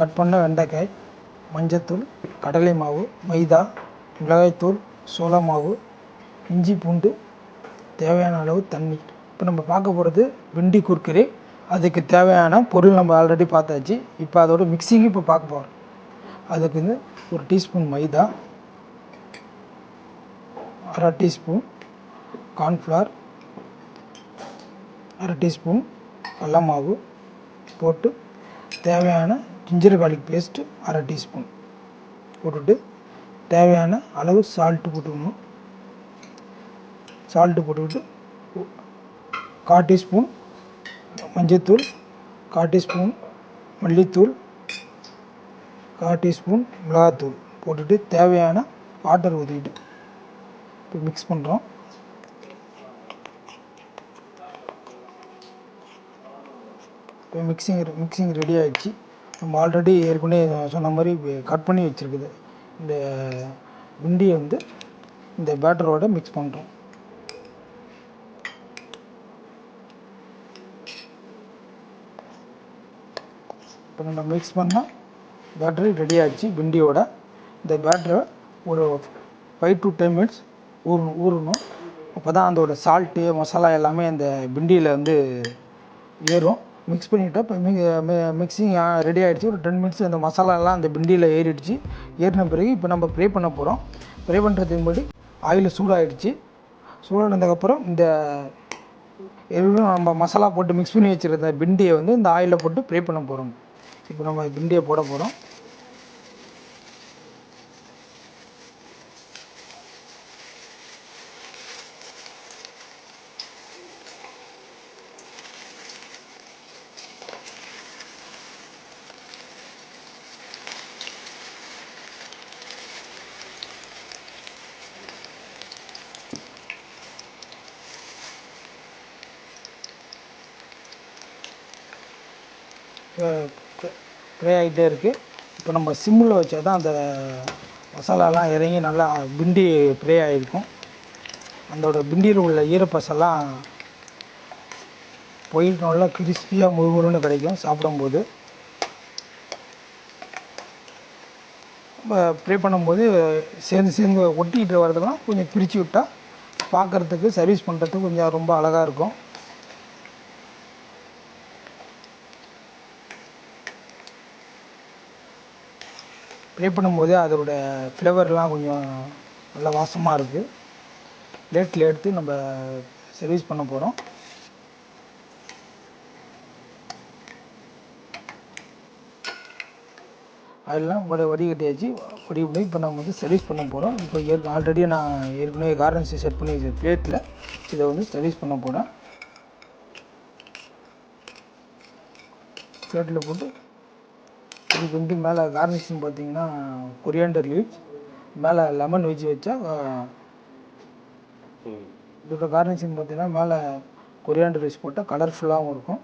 Cut பண்ண வெண்டைக்காய் மஞ்சத்தூள் கடலை மாவு மைதா மிளகாய்த்தூள் சோள மாவு இஞ்சி பூண்டு தேவையான அளவு தண்ணி இப்போ நம்ம பார்க்க போகிறது வெண்டி குர்குரே. அதுக்கு தேவையான பொருள் நம்ம ஆல்ரெடி பார்த்தாச்சு. இப்போ அதோட மிக்சிங் இப்போ பார்க்க போகிறோம் அதுக்கு வந்து ஒரு டீஸ்பூன் மைதா அரை டீஸ்பூன் கார்ன்ஃப்ளவர் அரை டீஸ்பூன் கடல மாவு போட்டு தேவையான ஜிஞ்சர் கார்லிக் பேஸ்ட்டு அரை டீஸ்பூன் போட்டுட்டு தேவையான அளவு சால்ட்டு போட்டுக்கணும். சால்ட்டு போட்டுக்கிட்டு உ- கால் டீஸ்பூன் மஞ்சத்தூள் கால் டீஸ்பூன் மல்லித்தூள் கால் டீஸ்பூன் மிளகாத்தூள் போட்டுட்டு தேவையான வாட்டர் ஊற்றிக்கிட்டு இப்போ மிக்ஸ் பண்ணுறோம் இப்போ மிக்சிங் மிக்சிங் ரெடி ஆயிடுச்சு. நம்ம ஆல்ரெடி ஏற்கனவே சொன்ன மாதிரி கட் பண்ணி வச்சுருக்குது. இந்த பிண்டியை வந்து இந்த பேட்டரோட மிக்ஸ் பண்ணுறோம் இப்போ நம்ம மிக்ஸ் பண்ணால் பேட்டரி ரெடி ஆகிடுச்சு பிண்டியோட இந்த பேட்டரை ஒரு ஃபைவ் டு டென் மினிட்ஸ் ஊறணும் ஊறணும். அப்போ தான் அதோட சால்ட்டு மசாலா எல்லாமே அந்த பிண்டியில் வந்து ஏறும். மிக்ஸ் பண்ணிவிட்டா இப்போ மி மிக்ஸிங் ரெடி ஆகிடுச்சு ஒரு டென் மினிட்ஸ் அந்த மசாலாலாம் அந்த பிண்டியில் ஏறிடுச்சு. ஏறின பிறகு இப்போ நம்ம ப்ரே பண்ண போகிறோம் ப்ரே பண்ணுறதுக்கு முன்னாடி ஆயில் சூடாகிடுச்சு சூடானதுக்கப்புறம் இந்த எதுவும் நம்ம மசாலா போட்டு மிக்ஸ் பண்ணி வச்சுருந்த பிண்டியை வந்து இந்த ஆயிலில் போட்டு ப்ரே பண்ண போகிறோம் இப்போ நம்ம பிண்டியை போட போகிறோம் ப்ரே ஆகிட்டே இருக்குது இப்போ நம்ம சிம்மில் வச்சால் தான் அந்த மசாலாலாம் இறங்கி நல்லா பிண்டி ப்ரே ஆகிருக்கும். அதோட பிண்டியில் உள்ள ஈரப்பசெல்லாம் போய் நல்லா கிறிஸ்பியாக முழுமுழுன்னு கிடைக்கும் சாப்பிடும்போது. ப்ரே பண்ணும்போது சேர்ந்து சேர்ந்து ஒட்டிக்கிட்டு வரதெல்லாம் கொஞ்சம் பிரித்து விட்டால் பார்க்குறதுக்கு சர்வீஸ் பண்ணுறதுக்கு கொஞ்சம் ரொம்ப அழகாக இருக்கும். ப்ளே பண்ணும்போது அதோட ஃப்ளேவர்லாம் கொஞ்சம் நல்லா வாசமாக இருக்குது பிளேட்டில் எடுத்து நம்ம சர்வீஸ் பண்ண போகிறோம் அதெல்லாம் வடி வடிகட்டியாச்சு. வடிகட்டி இப்போ நம்ம வந்து சர்வீஸ் பண்ண போகிறோம் இப்போ ஏற்க ஆல்ரெடி நான் ஏற்கனவே கார்டன்ஸை செட் பண்ணி வச்ச பிளேட்டில் இதை வந்து சர்வீஸ் பண்ண போகிறேன் பிளேட்டில் போட்டு இதுக்கு வந்து மேலே கார்னிஷிங் பார்த்தீங்கன்னா கொரியாண்டர் லீவ்ஸ் மேலே லெமன் வச்சு வச்சா இதோட கார்னிஷிங் பார்த்தீங்கன்னா மேலே கொரியாண்டர் ரைஸ் போட்டால் கலர்ஃபுல்லாகவும் இருக்கும்.